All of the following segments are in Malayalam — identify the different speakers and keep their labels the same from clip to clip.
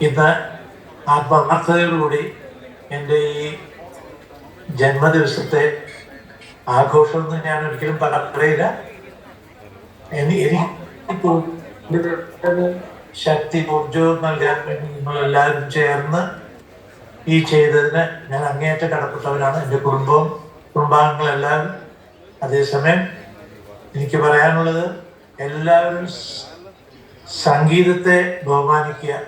Speaker 1: ഇന്ന് ആത്മാർത്ഥതയോടുകൂടി എന്റെ ഈ ജന്മദിവസത്തെ ആഘോഷം എന്ന് ഞാൻ ഒരിക്കലും പറയില്ല എനി- എനിക്ക് ശക്തി ഊർജവും നൽകാൻ വേണ്ടി നിങ്ങളെല്ലാവരും ചേർന്ന് ഈ ചെയ്തതിന് ഞാൻ അങ്ങേയറ്റം കടപ്പെട്ടവരാണ്. എന്റെ കുടുംബവും കുടുംബാംഗങ്ങളെല്ലാവരും. അതേസമയം എനിക്ക് പറയാനുള്ളത് എല്ലാവരും സംഗീതത്തെ ബഹുമാനിക്കുക.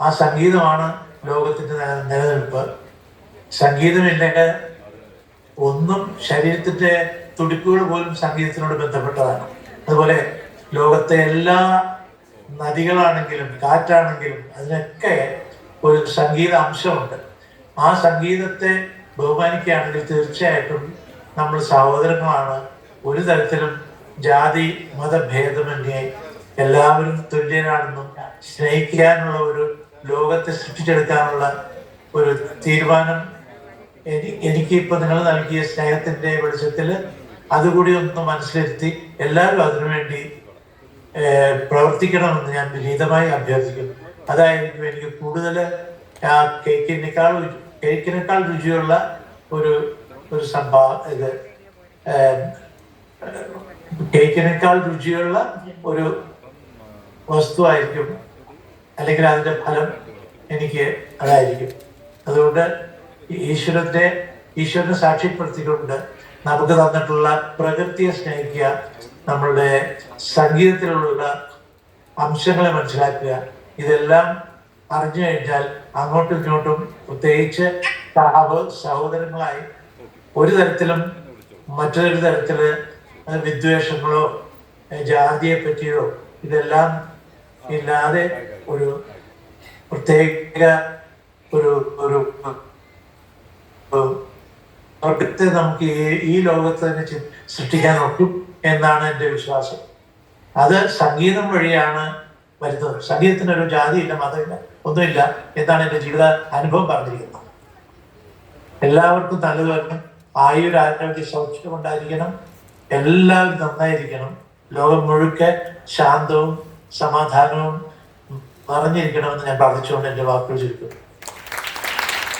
Speaker 1: ആ സംഗീതമാണ് ലോകത്തിന്റെ നില- നിലനിൽപ്പ്. സംഗീതമില്ലെങ്കിൽ ഒന്നും ശരീരത്തിന്റെ തുടിപ്പുകൾ പോലും സംഗീതത്തിനോട് ബന്ധപ്പെട്ടതാണ്. അതുപോലെ ലോകത്തെ എല്ലാ നദികളാണെങ്കിലും കാറ്റാണെങ്കിലും അതിനൊക്കെ ഒരു സംഗീത അംശമുണ്ട്. ആ സംഗീതത്തെ ബഹുമാനിക്കുകയാണെങ്കിൽ തീർച്ചയായിട്ടും നമ്മൾ സഹോദരങ്ങളാണ്. ഒരു തരത്തിലും ജാതി മതഭേദമന്യേ എല്ലാവരും തുല്യരാണെന്നും സ്നേഹിക്കാനുള്ള ഒരു ലോകത്തെ സൃഷ്ടിച്ചെടുക്കാനുള്ള ഒരു തീരുമാനം എനിക്ക് ഇപ്പൊ നിങ്ങൾ നൽകിയ സ്നേഹത്തിന്റെ വെളിച്ചത്തിൽ അതുകൂടി ഒന്ന് മനസ്സിലിരുത്തി എല്ലാവരും അതിനുവേണ്ടി പ്രവർത്തിക്കണമെന്ന് ഞാൻ വിനീതമായി അഭ്യർത്ഥിക്കുന്നു. അതായിരിക്കും എനിക്ക് കൂടുതൽ ആ കേക്കിനേക്കാൾ കേക്കിനേക്കാൾ രുചിയുള്ള ഒരു ഒരു സംഭവം ഇത് കേക്കിനേക്കാൾ രുചിയുള്ള ഒരു വസ്തുവായിരിക്കും. അല്ലെങ്കിൽ അതിന്റെ ഫലം എനിക്ക് അതായിരിക്കും. അതുകൊണ്ട് ഈശ്വരത്തെ ഈശ്വരനെ സാക്ഷ്യപ്പെടുത്തിക്കൊണ്ട് നമുക്ക് തന്നിട്ടുള്ള പ്രകൃതിയെ സ്നേഹിക്കുക നമ്മളുടെ സംഗീതത്തിലുള്ള അംശങ്ങളെ മനസ്സിലാക്കുക ഇതെല്ലാം അറിഞ്ഞു കഴിഞ്ഞാൽ അങ്ങോട്ടും ഇങ്ങോട്ടും പ്രത്യേകിച്ച് സഹവ് സഹോദരങ്ങളായി ഒരു തരത്തിലും മറ്റൊരു തരത്തിൽ വിദ്വേഷങ്ങളോ ജാതിയെ പറ്റിയോ ഇതെല്ലാം ഇല്ലാതെ ഒരു പ്രത്യേക ഒരു ഒരു പ്രകൃതി നമുക്ക് ഈ ലോകത്ത് തന്നെ സൃഷ്ടിക്കാൻ ഒക്കും എന്നാണ് എന്റെ വിശ്വാസം. അത് സംഗീതം വഴിയാണ് വരുന്നത്. സംഗീതത്തിന് ഒരു ജാതിയില്ല മതമില്ല ഒന്നുമില്ല എന്നാണ് എന്റെ ജീവിത അനുഭവം പറഞ്ഞിരിക്കുന്നത്. എല്ലാവർക്കും നല്ലത് വരണം. ആയുരാരോഗ്യ സൗഖ്യം ഉണ്ടായിരിക്കണം. എല്ലാവരും നന്നായിരിക്കണം. ലോകം മുഴുക്കെ ശാന്തവും സമാധാനവും മറഞ്ഞിരിക്കണമെന്ന് ഞാൻ പ്രാർത്ഥിച്ചുകൊണ്ട് എന്റെ വാക്കുകൾ ചുരുക്കുന്നു.